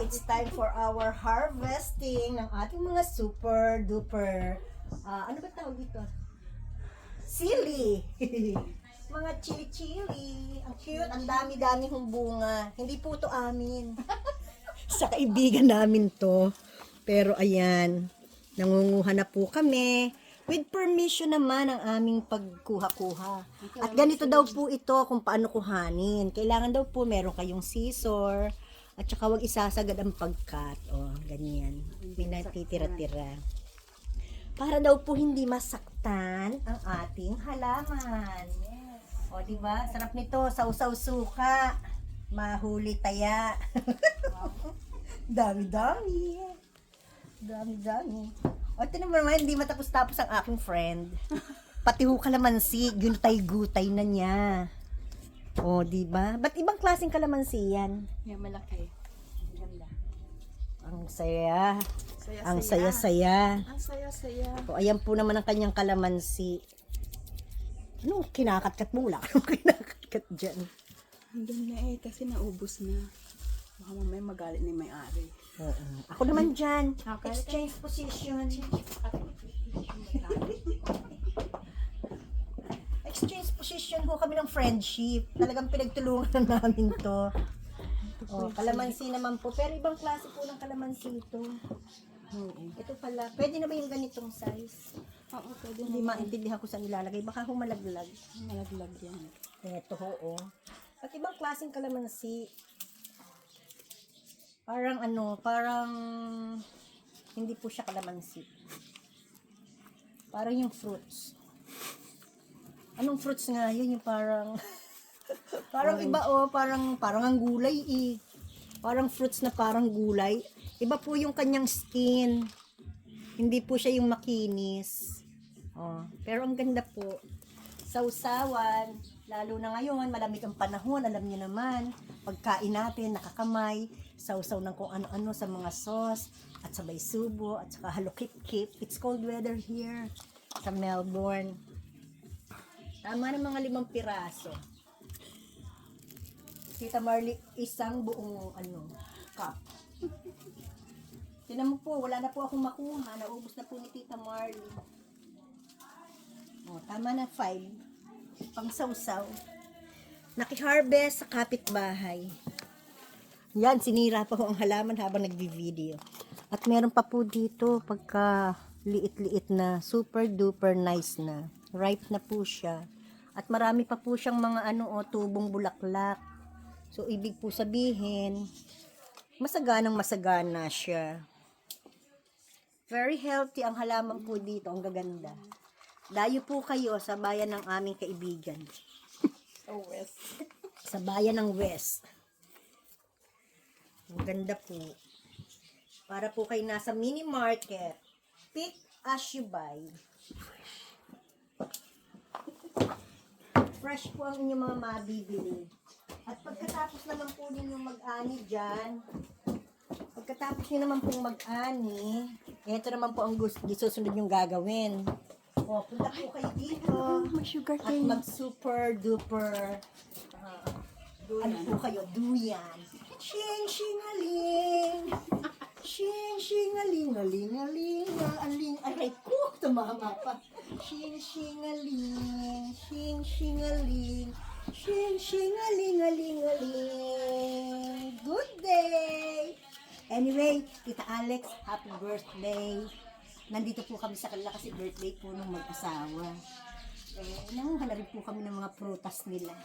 it's time for our harvesting ng ating mga super duper, ah, ano ba tawag dito? Sili! mga chili-chili. Ang cute, ang dami-dami hong bunga. Hindi po to amin. Sa kaibigan namin to. Pero ayan, nangunguha na po kami. With permission naman ang aming pagkuha-kuha. At ganito daw po ito kung paano kuhanin. Kailangan daw po meron kayong scissor. At saka wag isasagad ang pagkat. O, ganyan. Pinatitira-tira. Para daw po hindi masaktan ang ating halaman. O, di ba? Sarap nito. Sausaw suka. Mahuli taya. Dami-dami. Dami-dami. O, ito naman hindi matapos-tapos ang aking friend. Pati ho kalamansi, gutay-gutay na niya. O, di ba? Ba't ibang klaseng kalamansi yan? Yan, malaki. Ganda. Ang saya. Saya, Ang saya-saya. Ang saya-saya. O, ayan po naman ang kanyang kalamansi. Anong kinakatkat mo? Wala kang kinakatkat dyan. Hanggang na eh, kasi naubos na. Baka mamaya magalit na may-ari. Oo. Ako naman dyan. Okay. Exchange position. Exchange position ho kami ng friendship. Talagang pinagtulungan namin to. Oh, kalamansi naman po. Pero ibang klase po ng kalamansi ito. Oo. Ito pala. Pwede na ba yung ganitong size? Oo, pwede Hindi na. maintindihan ko saan ilalagay. Baka humalaglag. Malaglag yan. Ito ho, oh. At ibang klaseng kalamansi. Parang ano, parang hindi po siya kalamansi. Parang yung fruits. Anong fruits nga yun? Yung parang parang iba oh, parang parang ang gulay eh. Parang fruits na parang gulay. Iba po yung kanyang skin. Hindi po siya yung makinis. Oh, pero ang ganda po. Sausawan, lalo na ngayon, malamig ang panahon, alam niyo naman, pagkain natin, nakakamay, sausaw ng kung ano-ano sa mga sauce, at sabay subo, at saka halukip-kip. It's cold weather here sa Melbourne. Tama ng mga limang piraso. Tita Marley, isang buong ano, cup. Tinan mo po, wala na po akong makuha. Naubos na po ni Tita Marley. O, tama na, five. Pang sausaw. Naki-harvest sa kapitbahay. Yan, sinira pa ho ang halaman habang nagbi-video. At meron pa po dito, pagka liit-liit na, super duper nice na. Ripe na po siya. At marami pa po siyang mga ano, o, tubong bulaklak. So, ibig po sabihin, masaganang masagana siya. Very healthy ang halaman po dito. Ang gaganda. Dayo po kayo sa bayan ng aming kaibigan. Oh, West. Sa bayan ng West. Ang ganda po. Para po kayo nasa mini market. Pick as you buy. Fresh po ang inyong mga mabibili. At pagkatapos naman po ninyo mag-ani dyan, pagkatapos nyo naman pong mag-ani, ito naman po ang gusto, susunod yung gagawin. O, punta po kayo dito. May sugar At cane. mag super duper ah, ano po kayo, duyan. Shing shingaling. Shing shingaling, aling aling, aling, aray ko, tumama pa. Shing shingaling, shing shingaling, shing shingaling, aling aling. Good day! Anyway, Tita Alex, happy birthday. Nandito po kami sa kanila kasi birthday po nung mag-asawa. Eh, nanguha na rin po kami ng mga prutas nila.